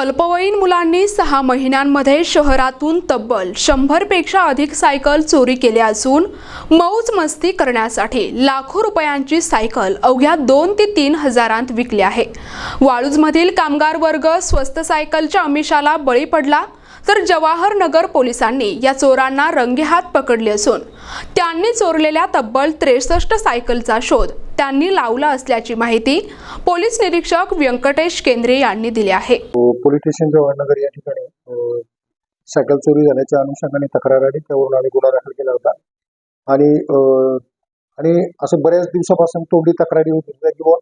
अल्पवयीन मुलांनी सहा महिन्यांमध्ये शहरातून तब्बल शंभरपेक्षा अधिक सायकल चोरी केल्या असून मौज मस्ती करण्यासाठी लाखो रुपयांची सायकल अवघ्या दोन ते तीन हजारांत विकली आहे. वाळूजमधील कामगार वर्ग स्वस्त सायकलच्या अमिषाला बळी पडला तर जवाहर नगर पोलिसांनी या चोरांना रंगेहात पकडले असून त्यांनी चोरलेल्या तब्बल त्रेसष्ट सायकलचा शोध त्यांनी लावला असल्याची माहिती पोलीस निरीक्षक व्यंकटेश केंद्रे यांनी दिली आहे. हो, पोलीस स्टेशन जवाहरनगर या ठिकाणी सायकल चोरी झाल्याच्या अनुषंगाने तक्रार आली. त्यावरून आम्ही गुन्हा दाखल केला होता. आणि आणि असं बऱ्याच दिवसापासून तोंडी तक्रारी होत. होत्या किंवा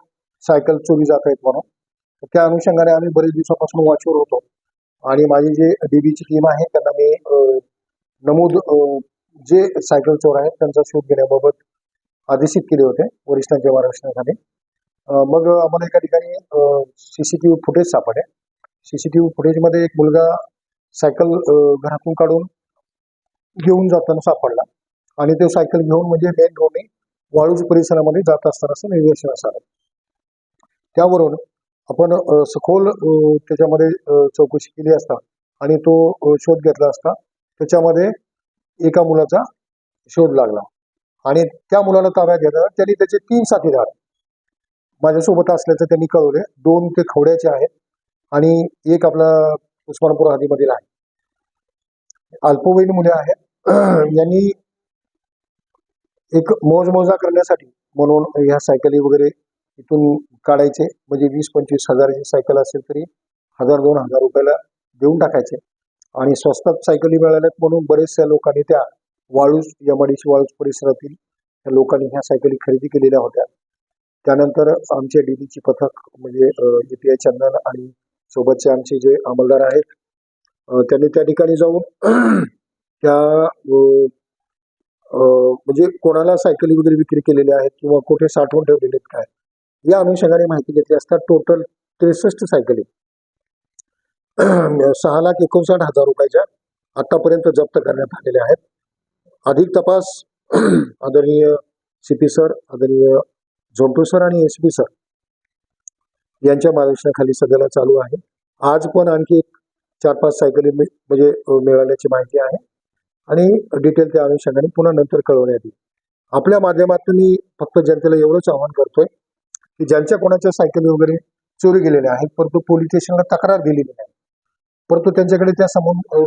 सायकल चोरी जात आहेत म्हणून त्या अनुषंगाने आम्ही बरेच दिवसापासून वाचवर होतो. आणि माझी जे डीबीची टीम आहे त्यांना मी नमूद जे सायकल चोर आहेत त्यांचा शोध घेण्याबाबत आदेशित केले होते वरिष्ठांच्या मार्गदर्शनाखाली. मग आम्हाला एका ठिकाणी सीसीटीव्ही फुटेज सापडले. सीसीटीव्ही फुटेजमध्ये एक मुलगा सायकल घरातून काढून घेऊन जाताना सापडला. आणि तो सायकल घेऊन म्हणजे मेन रोडने वाळूज परिसरामध्ये जात असताना असं निदर्शनास आलं. त्यावरून आपण सखोल त्याच्यामध्ये चौकशी केली असता आणि तो शोध घेतला असता त्याच्यामध्ये एका मुलाचा शोध लागला. आणि त्या मुलाला ताब्यात घेताना त्यांनी त्याचे तीन साथीदार माझ्यासोबत असल्याचं त्यांनी कळवले दोन ते खवड्याचे आहेत आणि एक आपला उस्मानपूर हदीमधील आहे अल्पवयीन मुले आहेत. यांनी एक मोजमोजा करण्यासाठी म्हणून ह्या सायकली वगैरे इथून काढायचे. म्हणजे वीस पंचवीस हजाराची सायकल असेल तरी हजार दोन हजार रुपयाला देऊन टाकायचे. आणि स्वस्तात सायकली मिळाल्यात म्हणून बरेचशा लोकांनी त्या वाळूज यमाडीशी वाळूज परिसरातील त्या लोकांनी ह्या सायकली खरेदी केलेल्या होत्या. त्यानंतर आमचे डीडीची पथक म्हणजे ए आय चंदन आणि सोबतचे आमचे जे अंमलदार आहेत त्यांनी त्या ठिकाणी जाऊन त्या म्हणजे कोणाला सायकली वगैरे विक्री केलेल्या आहेत किंवा कुठे साठवून ठेवलेले आहेत काय या अनुषंगाने माहिती घेतली असता टोटल त्रेसष्ट सायकली. सहा लाख एकोणसाठ हजार रुपयाच्या आतापर्यंत जप्त करण्यात आलेल्या आहेत. अधिक तपास. आदरणीय सी पी सर आदरणीय झोंटू सर आणि एस पी सर यांच्या मार्गदर्शनाखाली सध्याला चालू आहे. आज पण आणखी एक चार पाच सायकली म्हणजे मिळाल्याची माहिती आहे. आणि डिटेल त्या अनुषंगाने पुन्हा नंतर कळवण्यात येईल. आपल्या माध्यमातून मी फक्त जनतेला एवढंच आवाहन करतोय की ज्यांच्या कोणाच्या सायकली वगैरे चोरी गेलेल्या आहेत परंतु पोलीस स्टेशनला तक्रार दिलेली नाही परंतु त्यांच्याकडे त्या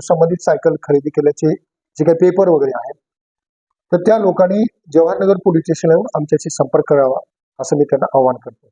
संबंधित सायकल खरेदी केल्याचे जे काही पेपर वगैरे आहेत तर त्या लोकांनी जवाहरनगर पोलीस स्टेशनवर आमच्याशी संपर्क करावा असं मी त्यांना आवाहन करतो.